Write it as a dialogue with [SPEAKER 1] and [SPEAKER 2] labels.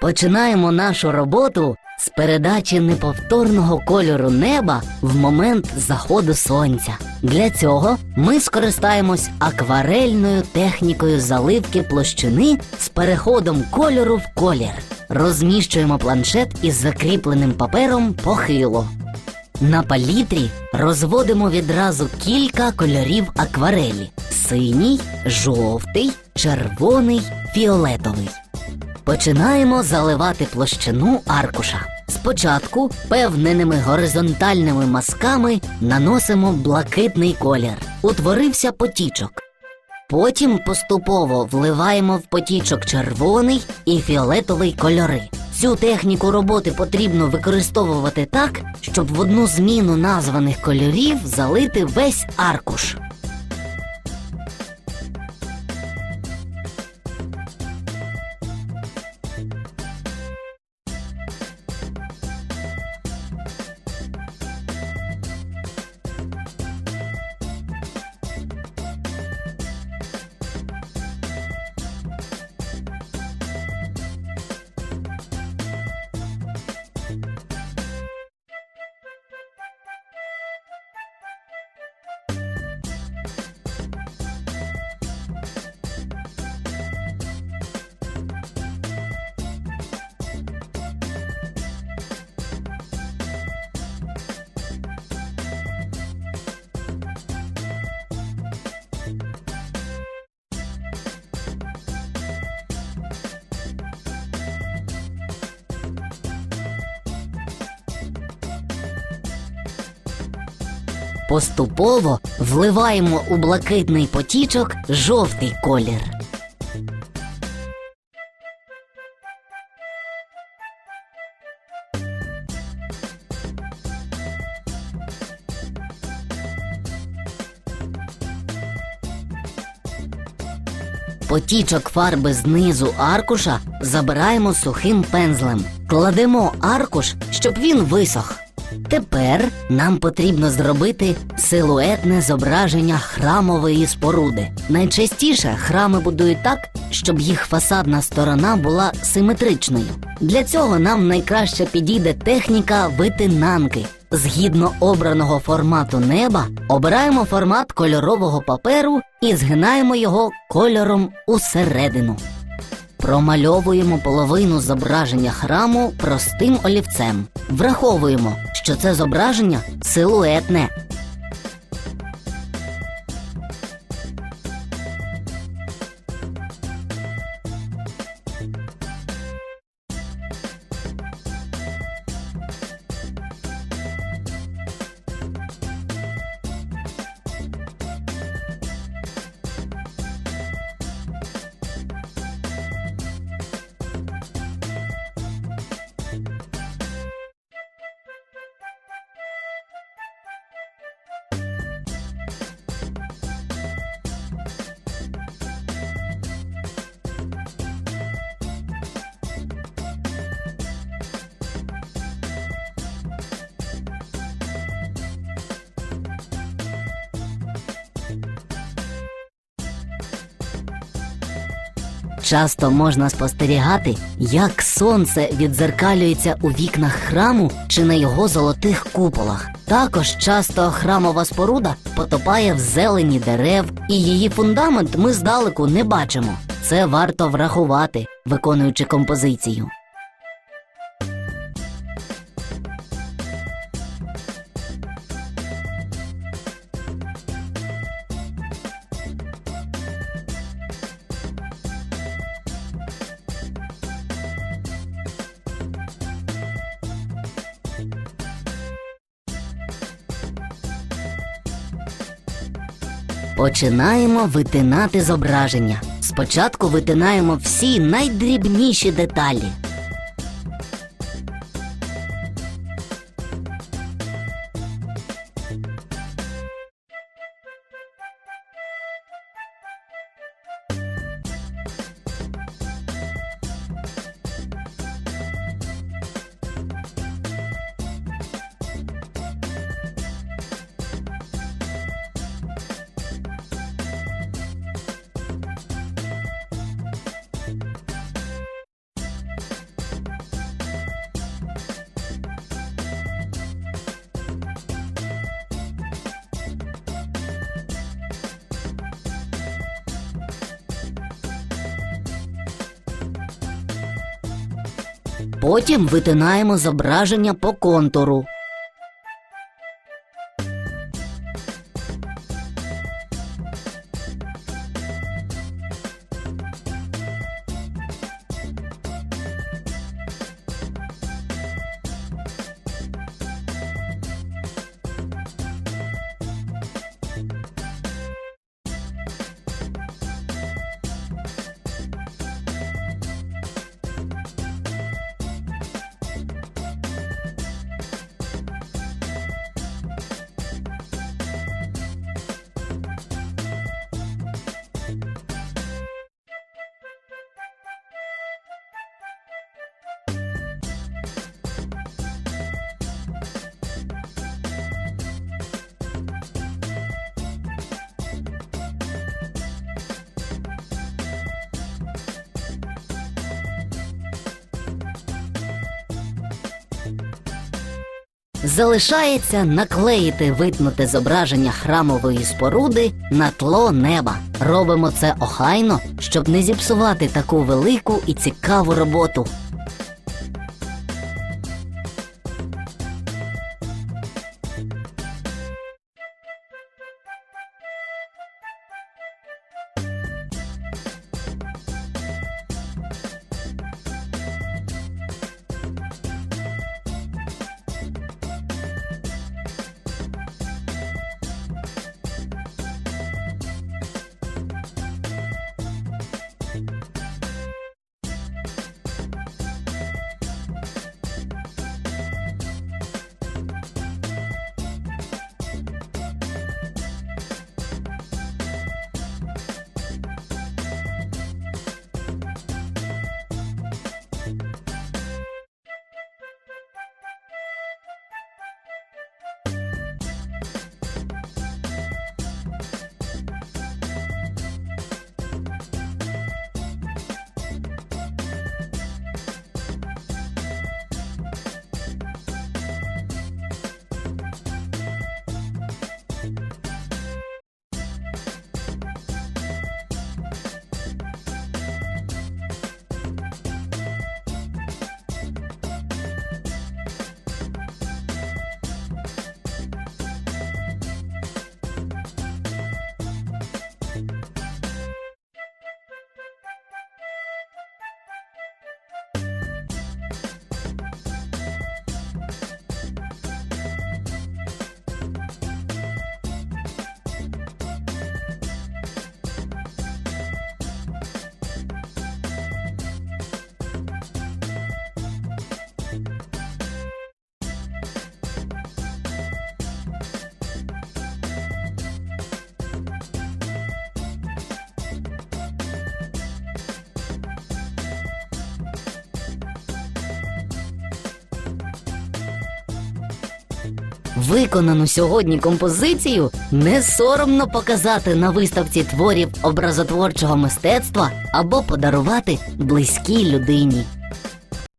[SPEAKER 1] Починаємо нашу роботу з передачі неповторного кольору неба в момент заходу сонця. Для цього ми скористаємось акварельною технікою заливки площини з переходом кольору в колір. Розміщуємо планшет із закріпленим папером похило. На палітрі розводимо відразу кілька кольорів акварелі: синій, жовтий, червоний, фіолетовий. Починаємо заливати площину аркуша. Спочатку певненими горизонтальними мазками наносимо блакитний колір. Утворився потічок. Потім поступово вливаємо в потічок червоний і фіолетовий кольори. Цю техніку роботи потрібно використовувати так, щоб в одну зміну названих кольорів залити весь аркуш. Поступово вливаємо у блакитний потічок жовтий колір. Потічок фарби знизу аркуша забираємо сухим пензлем. Кладемо аркуш, щоб він висох. Тепер нам потрібно зробити силуетне зображення храмової споруди. Найчастіше храми будують так, щоб їх фасадна сторона була симетричною. Для цього нам найкраще підійде техніка витинанки. Згідно обраного формату неба, обираємо формат кольорового паперу і згинаємо його кольором усередину. Промальовуємо половину зображення храму простим олівцем. Враховуємо, що це зображення силуетне. Часто можна спостерігати, як сонце відзеркалюється у вікнах храму чи на його золотих куполах. Також часто храмова споруда потопає в зелені дерев, і її фундамент ми здалеку не бачимо. Це варто врахувати, виконуючи композицію. Починаємо витинати зображення. Спочатку витинаємо всі найдрібніші деталі. Потім витинаємо зображення по контуру. Залишається наклеїти витнуте зображення храмової споруди на тло неба. Робимо це охайно, щоб не зіпсувати таку велику і цікаву роботу. Виконану сьогодні композицію не соромно показати на виставці творів образотворчого мистецтва або подарувати близькій людині.